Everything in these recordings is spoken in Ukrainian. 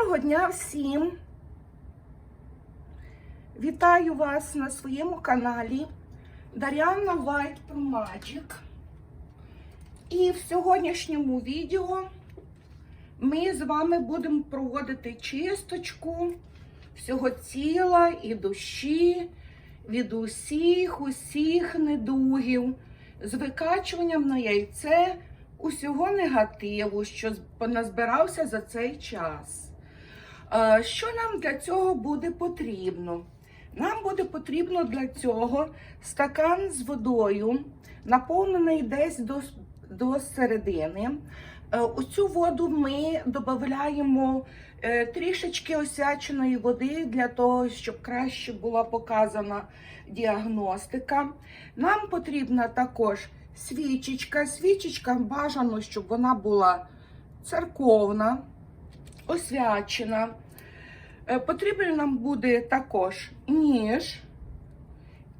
Доброго дня всім! Вітаю вас на своєму каналі Дар'яна White Magic. І в сьогоднішньому відео ми з вами будемо проводити чисточку всього тіла і душі від усіх, усіх недугів з викачуванням на яйце усього негативу, що поназбирався за цей час. Е, Що нам для цього буде потрібно? Нам буде потрібно для цього стакан з водою, наповнений десь до, до середини. Е, У цю воду ми додаємо е, трішечки осяченої води для того, щоб краще була показана діагностика. Нам потрібна також свічечка. Свічечка бажано, щоб вона була церковна, освячена. Е, Потрібен нам буде також ніж.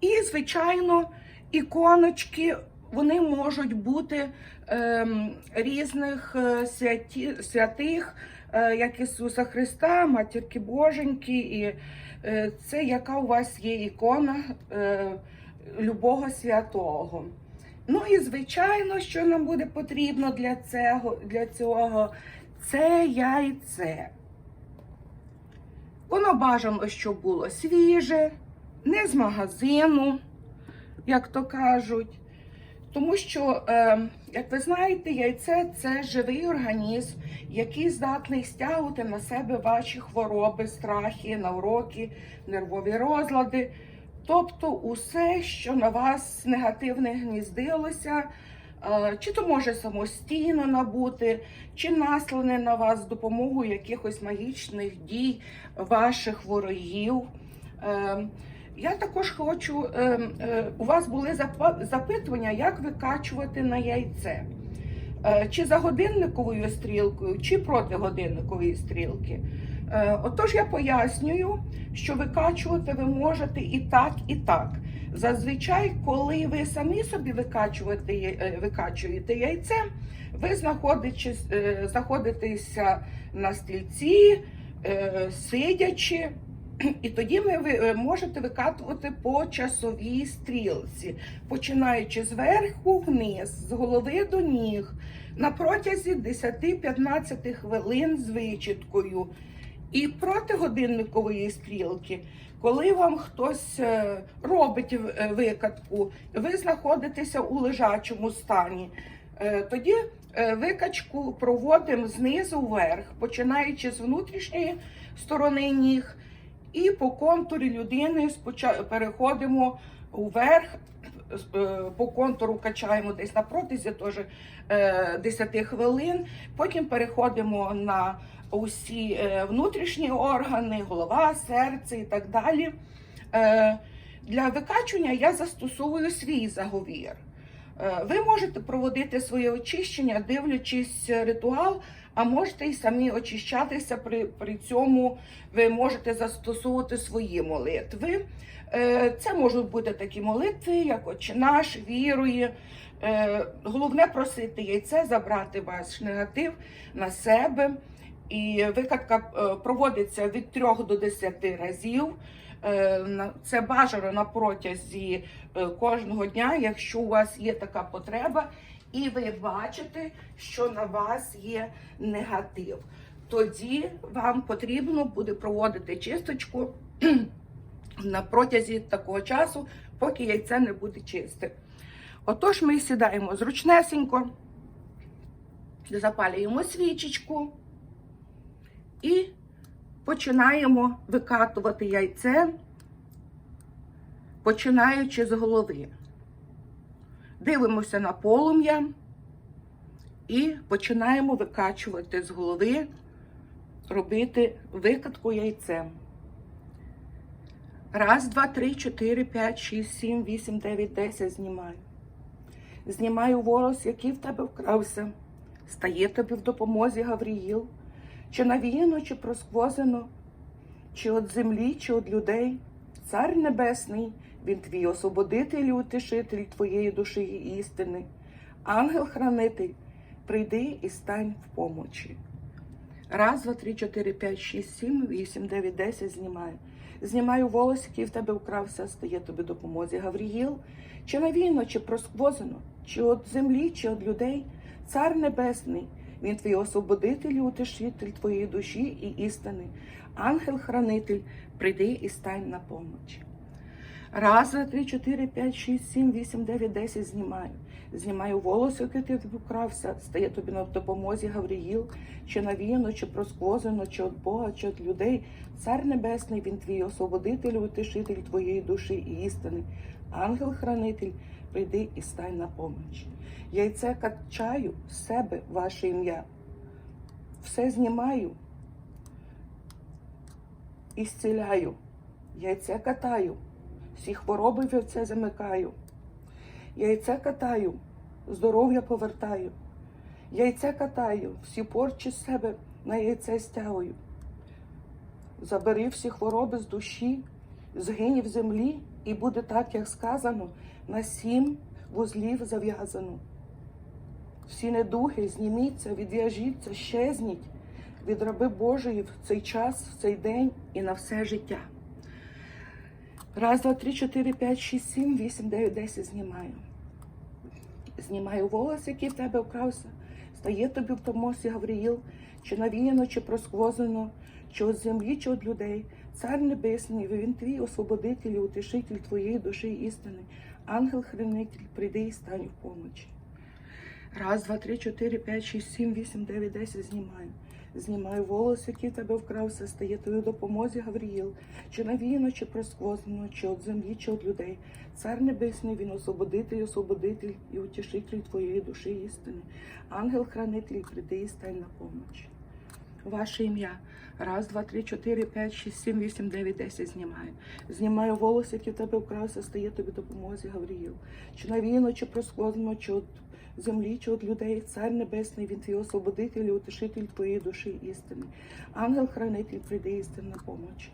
І, звичайно, іконочки, вони можуть бути ем, різних е, святі, святих, е, як Ісуса Христа, Матірки Боженьки. І е, це яка у вас є ікона е, любого святого. Ну і звичайно, що нам буде потрібно для цього, для цього це яйце. Воно бажано, щоб було свіже, не з магазину, як то кажуть. Тому що, е, як ви знаєте, яйце це живий організм, який здатний стягувати на себе ваші хвороби, страхи, навроки, нервові розлади. Тобто усе, що на вас негативне гніздилося, чи то може самостійно набути, чи наслане на вас з допомогою якихось магічних дій ваших ворогів. Е, Я також хочу, е, е, у вас були запитування, як викачувати на яйце. Е, Чи за годинниковою стрілкою, чи проти годинникової стрілки. Е, Отож, я пояснюю, що викачувати ви можете і так, і так. Зазвичай, коли ви самі собі викачуєте, викачуєте яйце, ви е, знаходитеся на стільці, е, сидячи, і тоді ви ви, е, можете викатувати по часовій стрілці, починаючи зверху вниз, з голови до ніг, на протязі 10-15 хвилин з вичіткою. І проти годинникової стрілки, коли вам хтось е, робить е, викатку, ви знаходитеся у лежачому стані, е, тоді викачку проводимо знизу вверх, починаючи з внутрішньої сторони ніг, і по контурі людини переходимо вверх, по контуру качаємо десь на протязі теж е, 10 хвилин. Потім переходимо на усі е, внутрішні органи, голова, серце і так далі. Е, Для викачування я застосовую свій заговір. Е, Ви можете проводити своє очищення, дивлячись ритуал, а можете і самі очищатися. При, при цьому ви можете застосовувати свої молитви. Це можуть бути такі молитви, як Отче наш, вірує. Головне просити яйце, забрати ваш негатив на себе. І викатка е, проводиться від 3 до 10 разів. Е, Це бажано на протязі е, кожного дня, якщо у вас є така потреба, і ви бачите, що на вас є негатив. Тоді вам потрібно буде проводити чисточку на протязі такого часу, поки яйце не буде чисте. Отож, ми сідаємо зручнесенько, запалюємо свічечку і починаємо викатувати яйце, починаючи з голови. Дивимося на полум'я і починаємо викачувати з голови, робити викатку яйцем. Раз, два, три, чотири, п'ять, шість, сім, вісім, дев'ять, десять знімаю. Знімаю волос, який в тебе вкрався. Стає тобі в допомозі Гавріїл. Чи навіяно, чи просквозено, чи від землі, чи від людей. Цар Небесний, він твій освободитель утешитель твоєї душі і істини. Ангел-хранитель, прийди і стань в помочі. Раз, два, три, чотири, п'ять, шість, сім, вісім, дев'ять, десять знімаю. Знімаю волос, який в тебе вкрався, стає тобі допомозі. Гавріїл, чи навійно, чи просквозено, чи від землі, чи від людей. Цар Небесний, він твій освободитель утешитель твоєї душі і істини. Ангел-хранитель, прийди і стань на помочь. Раз, два, три, чотири, п'ять, шість, сім, вісім, дев'ять, десять знімаю. Знімаю волосся, який ти вкрався, стає тобі на допомозі Гавріїл, чи навіяно, чи просквозено, чи від Бога, чи від людей. Цар Небесний, він твій освободитель, утешитель твоєї душі і істини. Ангел-хранитель, прийди і стань на поміч. Яйце качаю з себе ваше ім'я. Все знімаю і зціляю. Яйце катаю, всі хвороби в яйце замикаю. Яйце катаю, здоров'я повертаю. Яйце катаю, всі порчі з себе на яйце стягую. Забери всі хвороби з душі, згинь в землі, і буде так, як сказано, на сім вузлів зав'язано. Всі недуги зніміться, відв'яжіться, щезніть від раби Божої в цей час, в цей день і на все життя. Раз, два, три, чотири, п'ять, шість, сім, вісім, дев'ять, десять знімаю. Знімаю волос, який в тебе вкрався, стає тобі в томосі Гавріїл, чи навіяно, чи просквозено, чи від землі, чи від людей. Цар Небесний, він твій освободитель, утешитель твоєї душі істини. Ангел-хранитель, прийди і стань в помочі. Раз, два, три, чотири, п'ять, шість, сім, вісім, дев'ять, десять знімаю. Знімаю волос, який тебе вкрався, стає тобі допомозі Гавріїл, чи навіяно, чи просквозено, чи від землі, чи від людей. Цар Небесний, він освободитель, освободитель і утішитель твоєї душі істини. Ангел-хранитель, прийди і стань на поміч. Ваше ім'я. Раз, два, три, чотири, п'ять, шість, сім, вісім, дев'ять, десять знімаю. Знімаю волос, який тебе вкрався, стає тобі допомозі Гавріїл. Чи навіяно, чи просквозено, чи від землі, чи від людей. Цар Небесний, він твій освободитель, і утешитель твоєї душі істини. Ангел-хранитель, прийди і стань на помочь.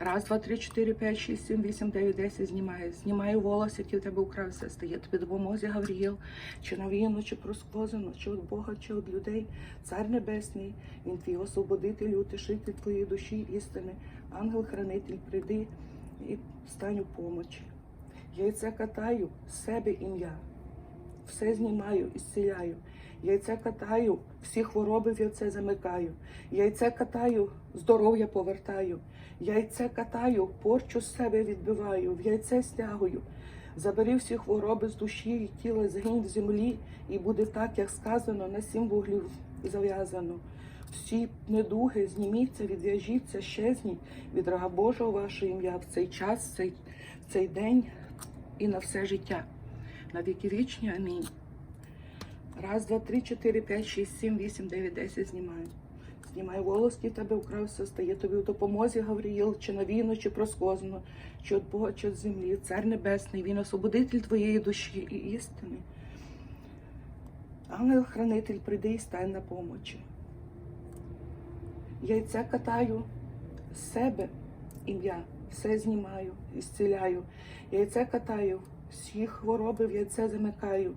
Раз, два, три, чотири, п'ять, шість, сім, вісім, дев'ять, десять знімаю. Знімаю волос, який в тебе укрався, стає тобі допомозі Гавріїл, чи навіяно, чи просквозено, чи від Бога, чи від людей. Цар Небесний, він твій освободитель, утешитель твоєї душі істини. Ангел-хранитель, прийди і стань у помочі. Яйце катаю себе ім'я. Все знімаю і зціляю. Яйце катаю, всі хвороби в яйце замикаю. Яйце катаю, здоров'я повертаю. Яйце катаю, порчу з себе відбиваю, в яйце стягую. Забери всі хвороби з душі і тіла, згинь в землі, і буде так, як сказано, на сім вуглів зав'язано. Всі недуги зніміться, відв'яжіться, щезніть від рога Божого ваше ім'я в цей час, в цей, в цей день і на все життя. На віки вічні. Амінь. Раз, два, три, чотири, п'ять, шість, сім, вісім, дев'ять, десять знімаю. Знімаю волос, який тебе вкрався, стає тобі в допомозі, Гавріїл, чи навіно, чи проскозно, чи від Бога, чи від землі. Цар Небесний, він освободитель твоєї душі і істини. Ангел-хранитель, прийди і стань на помочі. Яйця катаю з себе ім'я, все знімаю і зціляю. Яйце катаю, всі хвороби в яйце замикаю.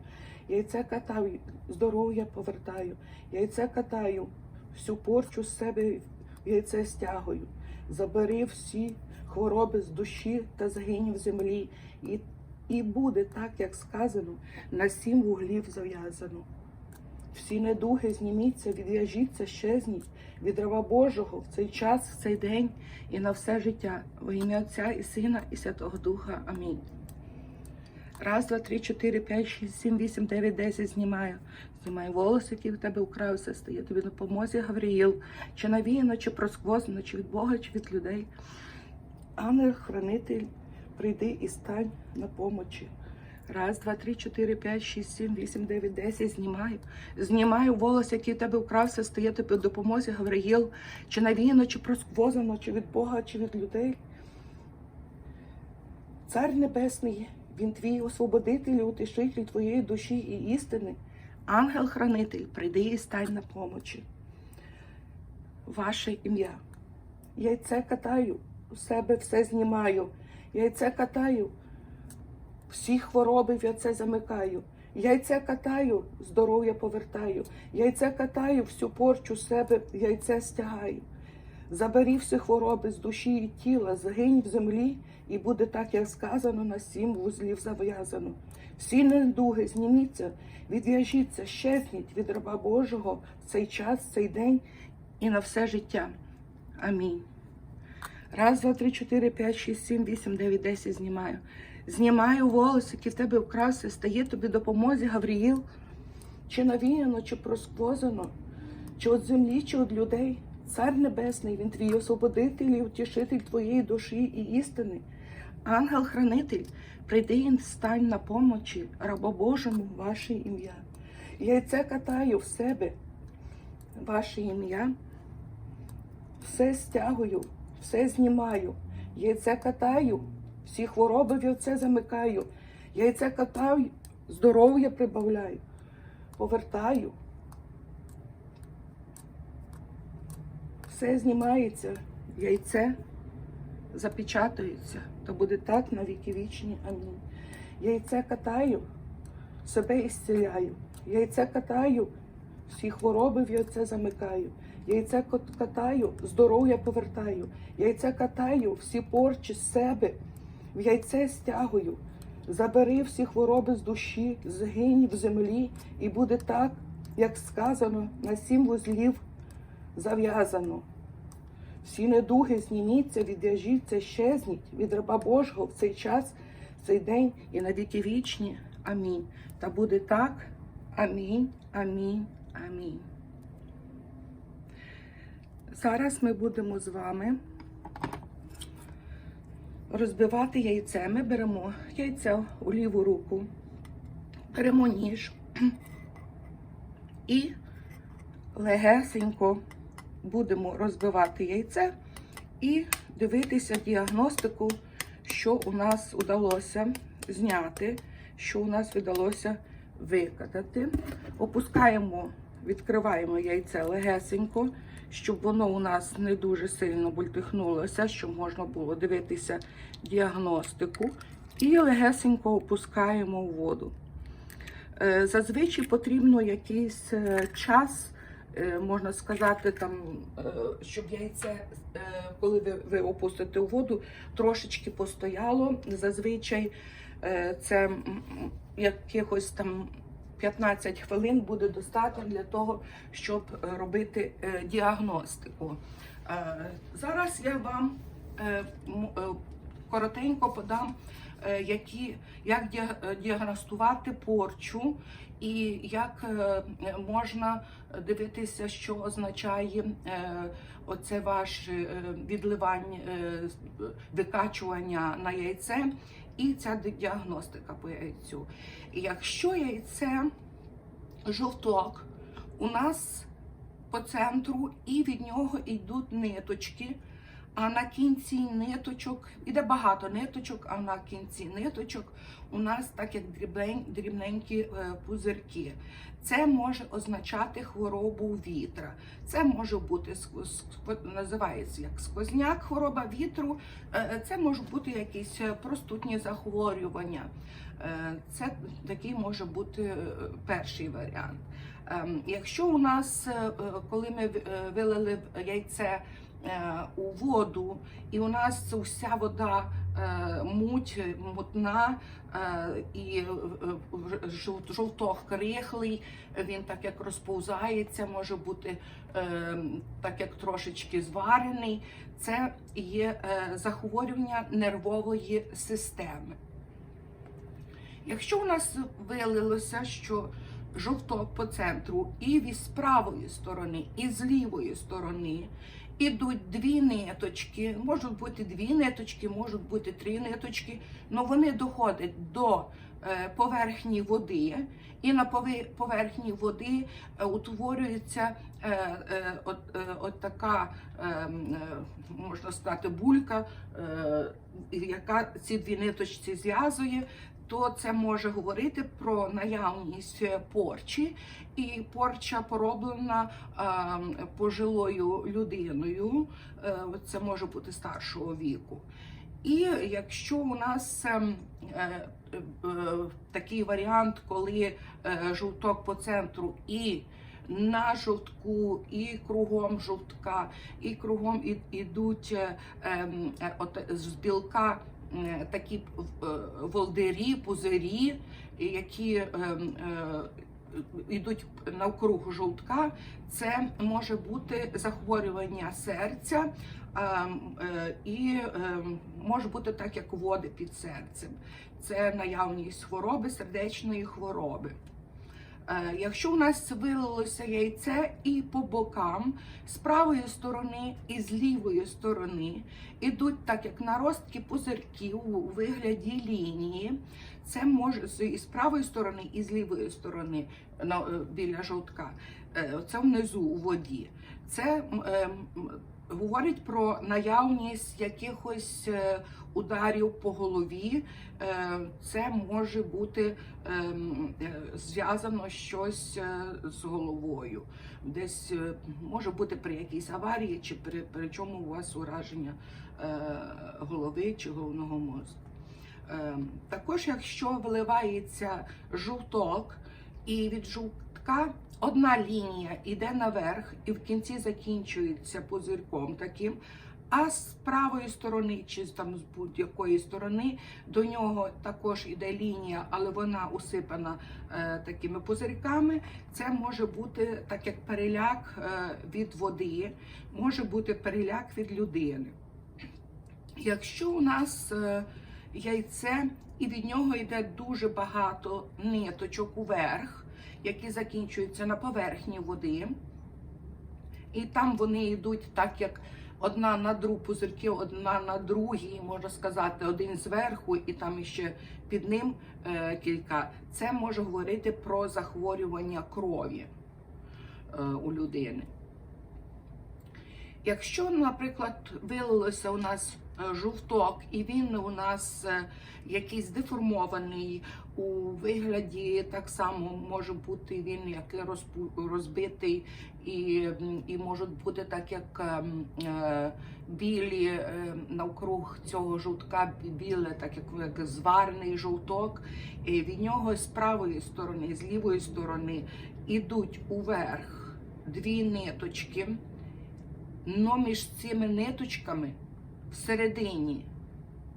Яйце катаю, здоров'я повертаю. Яйце катаю, всю порчу з себе в яйце стягую. Забери всі хвороби з душі та згинь в землі. І, і буде так, як сказано, на сім вуглів зав'язано. Всі недуги зніміться, відв'яжіться, щезніть від раба Божого в цей час, в цей день і на все життя. Во ім'я Отця і Сина, і Святого Духа. Амінь. Раз, два, три, чотири, п'ять, шість, сім, вісім, дев'ять, десять знімаю. Знімаю волоси, які в тебе укрався, стає тобі на Гавріїл. Чи навіяно, чи просквозно, чи від Бога, чи від людей. Ангел, хранитель, прийди і стань на помочі. Раз, два, три, чотири, п'ять, шість, сім, вісім, дев'ять, десять. Знімаю. Знімаю волос, який в тебе вкрався, стає тобі в допомозі Гавриїл. Чи навіяно, чи просквозано, чи від Бога, чи від людей. Цар Небесний, він твій освободитель, утешитель твоєї душі і істини. Ангел-хранитель, прийди і стань на помочі. Ваше ім'я. Яйце катаю, у себе все знімаю. Яйце катаю, всі хвороби в яйце замикаю. Яйце катаю, здоров'я повертаю. Яйце катаю, всю порчу себе, яйце стягаю. Забери всі хвороби з душі і тіла, згинь в землі, і буде так, як сказано, на сім вузлів зав'язано. Всі недуги зніміться, відв'яжіться, щезніть від раба Божого в цей час, цей день і на все життя. Амінь. Раз, два, три, чотири, п'ять, шість, сім, вісім, дев'ять, десять знімаю. Знімаю волос, які в тебе вкраси, стає тобі допомозі, Гавріїл. Чи навіяно, чи просквозано, чи від землі, чи від людей. Цар Небесний, він твій освободитель і утішитель твоєї душі і істини. Ангел-хранитель, прийди і стань на помочі, рабо Божому, ваше ім'я. Яйце катаю в себе, ваше ім'я. Все стягую, все знімаю. Яйце катаю, всі хвороби в яйце замикаю. Яйце катаю, здоров'я прибавляю, повертаю. Все знімається, яйце запечатується, то буде так на віки вічні. Амінь. Яйце катаю, себе ісціляю. Яйце катаю, всі хвороби в яйце замикаю. Яйце катаю, здоров'я повертаю. Яйце катаю, всі порчі з себе. В яйце стягую. Забери всі хвороби з душі, згинь в землі, і буде так, як сказано, на сім вузлів зав'язано. Всі недуги зніміться, відв'яжіться, щезніть від раба Божого в цей час, в цей день і на віки вічні. Амінь. Та буде так. Амінь, амінь, амінь. Зараз ми будемо з вами розбивати яйце. Ми беремо яйце у ліву руку, беремо ніж і легесенько будемо розбивати яйце і дивитися діагностику, що у нас вдалося зняти, що у нас вдалося викатати. Опускаємо, відкриваємо яйце легесенько, щоб воно у нас не дуже сильно бультихнулося, щоб можна було дивитися діагностику. І легесенько опускаємо в воду. Е, Зазвичай потрібно якийсь е, час, можна сказати, там, е, щоб яйце, е, коли ви, ви опустите у воду, трошечки постояло. Зазвичай е, це якихось там 15 хвилин буде достатньо для того, щоб е, робити е, діагностику. Е, Зараз я вам е, е, коротенько подам, е, які, як е, діагностувати порчу і як е, можна дивитися, що означає е, оце ваше е, відливання, викачування на яйце і ця діагностика по яйцю. Якщо яйце жовток у нас по центру, і від нього йдуть ниточки. А на кінці ниточок, іде багато ниточок, а на кінці ниточок у нас так як дрібненькі е, пузирки. Це може означати хворобу вітра. Це може бути називається як сквозняк, хвороба вітру. Е, Це можуть бути якісь е, простутні захворювання. Е, Це такий може бути е, перший варіант. Ем, Якщо у нас, е, е, коли ми е, вилили яйце е, у воду, і у нас вся вода е, муть, мутна е, і е, е, жов- жовток рихлий, він так як розповзається, може бути е, так як трошечки зварений. Це є е, захворювання нервової системи. Якщо у нас вилилося, що жовток по центру і від з правої сторони, і з лівої сторони ідуть дві ниточки, можуть бути дві ниточки, можуть бути три ниточки, але вони доходять до е, поверхні води, і на поверхні води е, утворюється е, от, от така, можна сказати, булька, яка ці дві ниточці зв'язує то це може говорити про наявність порчі, і порча пороблена е, пожилою людиною. Е, це може бути старшого віку. І якщо у нас е, е, е, такий варіант, коли е, жовток по центру і на жовтку, і кругом жовтка, і кругом ідуть е, ем, е, от з білка е, такі е, волдирі, пузирі, які е, йдуть навкруг жовтка, це може бути захворювання серця е, і може бути так, як води під серцем. Це наявність хвороби, сердечної хвороби. Е, Якщо у нас вилилося яйце і по бокам, з правої сторони і з лівої сторони ідуть так, як наростки пузирків у вигляді лінії, це може і з правої сторони і з лівої сторони е, біля жовтка. Е, Це внизу у воді. Це говорить про наявність якихось е, ударів по голові. Е, Це може бути ем, е, зв'язано щось з головою. Десь може бути при якійсь аварії, чи при, при чому у вас ураження голови чи головного мозку. Ем, Також, якщо виливається жовток, і від жовтка одна лінія йде наверх, і в кінці закінчується пузирком таким. А з правої сторони, чи там з будь-якої сторони, до нього також іде лінія, але вона усипана е, такими пузирьками. Це може бути так як переляк е, від води, може бути переляк від людини. Якщо у нас е, яйце і від нього йде дуже багато ниточок уверх, які закінчуються на поверхні води, і там вони йдуть так, як одна на другу пузирки, одна на другій, можна сказати, один зверху, і там ще під ним е, кілька. Це може говорити про захворювання крові е, у людини. Якщо, наприклад, вилилося у нас жовток, і він у нас е, якийсь деформований у вигляді, так само може бути він як розбитий, і, і можуть бути так, як е, білі е, навкруг цього жовтка, біле, так як, як зварний жовток. І від нього з правої сторони, з лівої сторони ідуть уверх дві ниточки. Но між цими ниточками всередині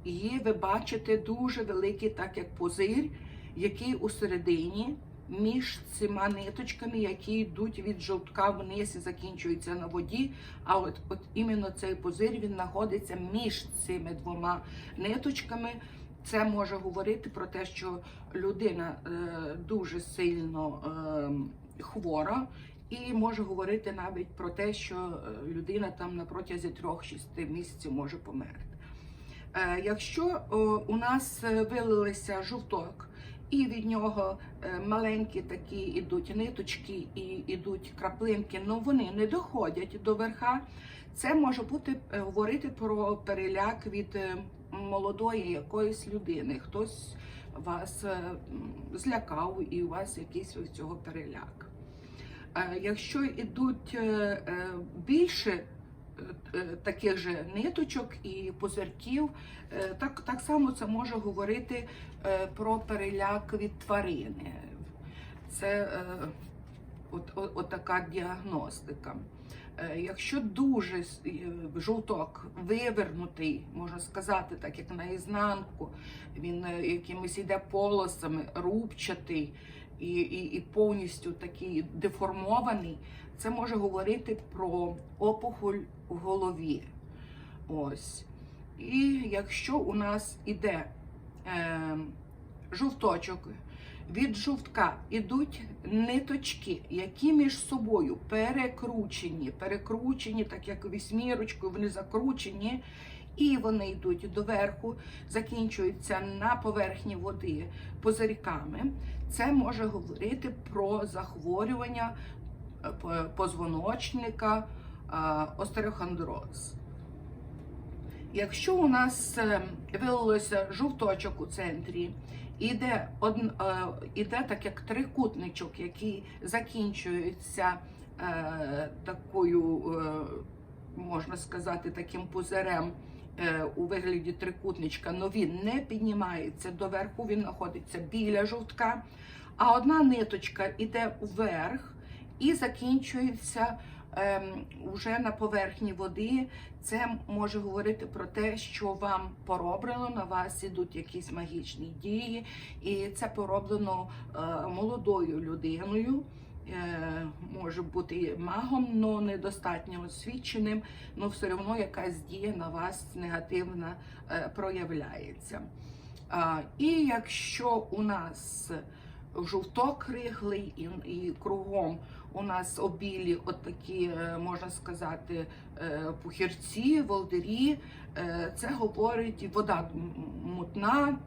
є, ви бачите, дуже великий, так як позир, який усередині між цими ниточками, які йдуть від жовтка вниз і закінчуються на воді. А от, от іменно цей позир він знаходиться між цими двома ниточками. Це може говорити про те, що людина е, дуже сильно е, хвора, і може говорити навіть про те, що е, людина там на протязі 3-6 місяців може померти. Е, Якщо у нас е, вилилися жовток, і від нього маленькі такі ідуть ниточки і ідуть краплинки, але вони не доходять до верха. Це може бути говорити про переляк від молодої якоїсь людини. Хтось вас злякав, і у вас якийсь цього переляк. Якщо йдуть е, е, більше е, таких же ниточок і позирків, е, так, так само це може говорити про переляк від тварини. Це от, от, от така діагностика. Якщо дуже жовток вивернутий, можна сказати, так як наізнанку, він якимись іде полосами, рубчатий і, і, і повністю такий деформований, це може говорити про опухоль в голові. Ось. І якщо у нас іде е, жовточок, від жовтка ідуть ниточки, які між собою перекручені, перекручені, так як вісьмірочкою, вони закручені, і вони йдуть доверху, закінчуються на поверхні води позирками. Це може говорити про захворювання е, позвоночника, е, остерохондроз. Якщо у нас е, вилилося жовточок у центрі, іде, іде так як трикутничок, який закінчується такою, можна сказати, таким пузирем, у вигляді трикутничка, але він не піднімається доверху, він знаходиться біля жовтка. А одна ниточка йде вверх і закінчується ем, уже на поверхні води. Це може говорити про те, що вам пороблено, на вас ідуть якісь магічні дії, і це пороблено е, молодою людиною. Е, може бути магом, але недостатньо освіченим, але все одно якась дія на вас негативна е, проявляється. І якщо у нас жовток криглий і, і кругом у нас обілі, от такі, е, можна сказати, пухірці, волдирі, це говорить вода мутна,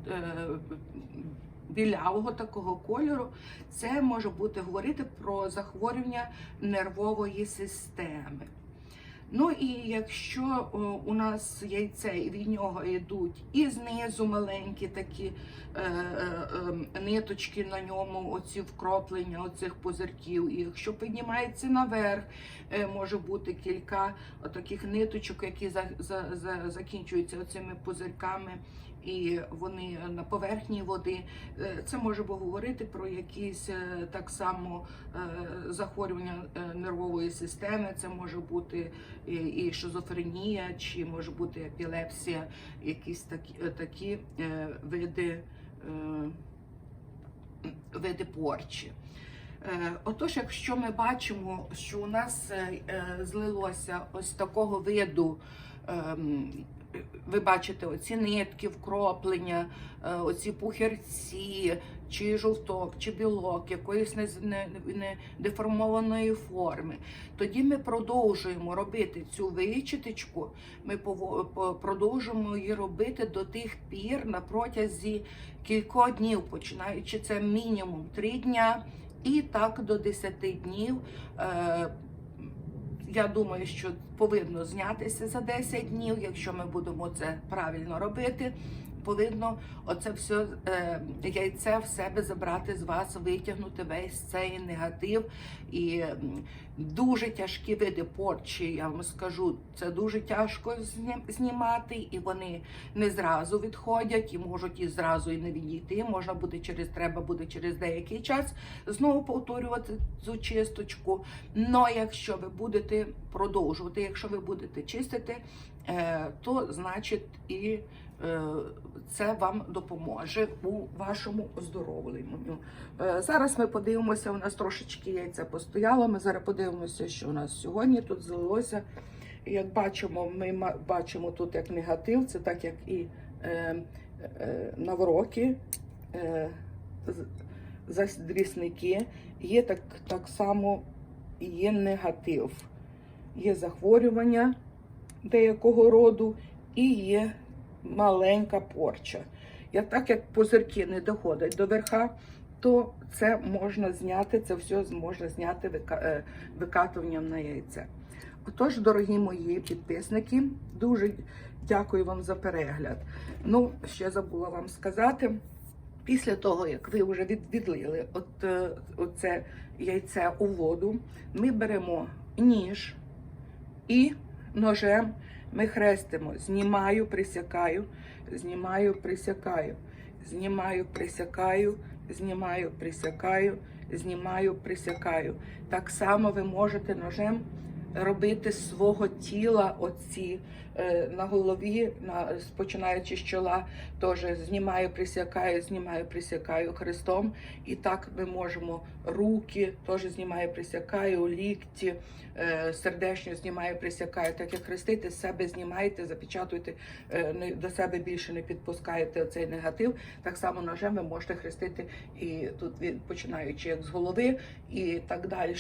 білявого такого кольору, це може бути говорити про захворювання нервової системи. Ну і якщо о, у нас яйце і від нього йдуть і знизу маленькі такі е, е, е, ниточки на ньому, оці вкроплення оцих пузирків, і якщо піднімається наверх, е, може бути кілька таких ниточок, які за, за, за, закінчуються оцими пузирками, і вони на поверхні води. Е, Це може говорити про якісь е, так само е, захворювання нервової системи. Це може бути і, шизофренія, чи може бути епілепсія, якісь такі, такі види, види порчі. Отож, якщо ми бачимо, що у нас злилося ось такого виду, ем, ви бачите оці нитки, вкроплення, е, оці пухірці, чи жовток, чи білок, якоїсь не, не, не деформованої форми, тоді ми продовжуємо робити цю вичиточку, ми продовжуємо її робити до тих пір на протязі кількох днів, починаючи це мінімум 3 дня і так до 10 днів. Я думаю, що повинно знятися за 10 днів, якщо ми будемо це правильно робити. Повинно оце все е, яйце в себе забрати з вас, витягнути весь цей негатив. І дуже тяжкі види порчі, я вам скажу, це дуже тяжко зні- знімати, і вони не зразу відходять, і можуть і зразу і не відійти. Можна буде через треба буде через деякий час знову повторювати цю чисточку. Но якщо ви будете продовжувати, якщо ви будете чистити, е, то значить і це вам допоможе у вашому оздоровленню. Е, Зараз ми подивимося, у нас трошечки яйця постояло. Ми зараз подивимося, що у нас сьогодні тут злилося. Як бачимо, ми бачимо тут як негатив, це так як і е, е, навроки, е, задрісники. Є так, так само є негатив, є захворювання деякого роду і є маленька порча. Я так як позирки не доходять до верха, то це можна зняти, це все можна зняти е, викатуванням на яйце. Отож, дорогі мої підписники, дуже дякую вам за перегляд. Ну, ще забула вам сказати. Після того, як ви вже від, відлили от, е, оце яйце у воду, ми беремо ніж і ножем ми хрестимо. Знімаю, присякаю, знімаю, присякаю, знімаю, присякаю, знімаю, присякаю, знімаю, присякаю. Так само ви можете ножем робити свого тіла оці е, на голові, на, починаючи з чола, теж знімаю, присякаю, знімаю, присякаю хрестом. І так ми можемо руки, теж знімаю, присякаю, лікті, е, сердечню знімаю, присякаю. Так як хрестити, себе знімаєте, запечатуєте, е, до себе більше не підпускаєте цей негатив. Так само ножем ви можете хрестити і тут починаючи як з голови, і так далі,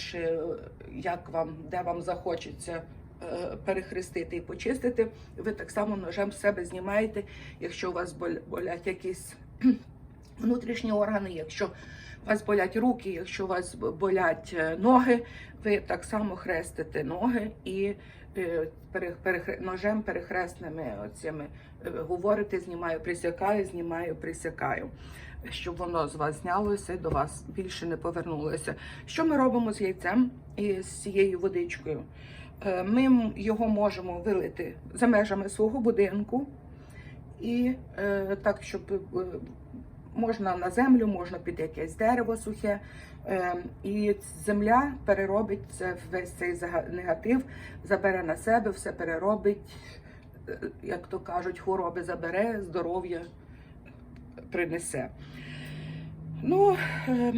як вам, де вам захочеться. е, Перехрестити і почистити, ви так само ножем себе знімаєте, якщо у вас болять якісь внутрішні органи, якщо у вас болять руки, якщо у вас болять е, ноги, ви так само хрестите ноги і е, ножем перехресними оцими говорите, знімаю, присякаю, знімаю, присякаю. щоб воно з вас знялося і до вас більше не повернулося. Що ми робимо з яйцем і з цією водичкою? Е, Ми його можемо вилити за межами свого будинку і е, так, щоб е, можна на землю, можна під якесь дерево сухе. І земля переробить це весь цей негатив, забере на себе, все переробить, як то кажуть, хвороби забере, здоров'я принесе. Ну, е,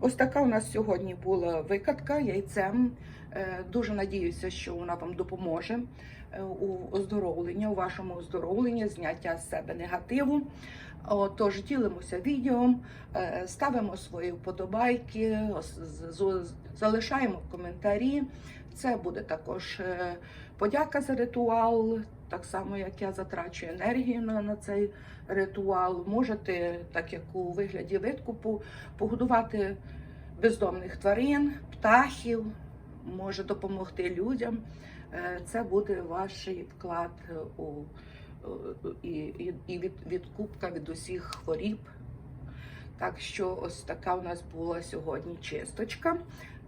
ось така у нас сьогодні була викатка яйцем. Е, Дуже надіюся, що вона вам допоможе е, у оздоровленні, у вашому оздоровленні, зняття з себе негативу. Тож ділимося відео, е, ставимо свої вподобайки, залишаємо коментарі. Це буде також е, подяка за ритуал, так само як я затрачу енергію на, на цей ритуал. Можете, так як у вигляді викупу, погодувати бездомних тварин, птахів, може допомогти людям. Е, Це буде ваш вклад у і, і, і від, відкупка від усіх хворіб. Так що ось така у нас була сьогодні чисточка.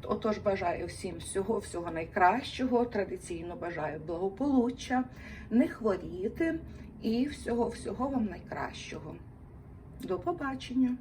Отож, бажаю всім всього, всього найкращого. Традиційно бажаю благополуччя, не хворіти і всього, всього вам найкращого. До побачення!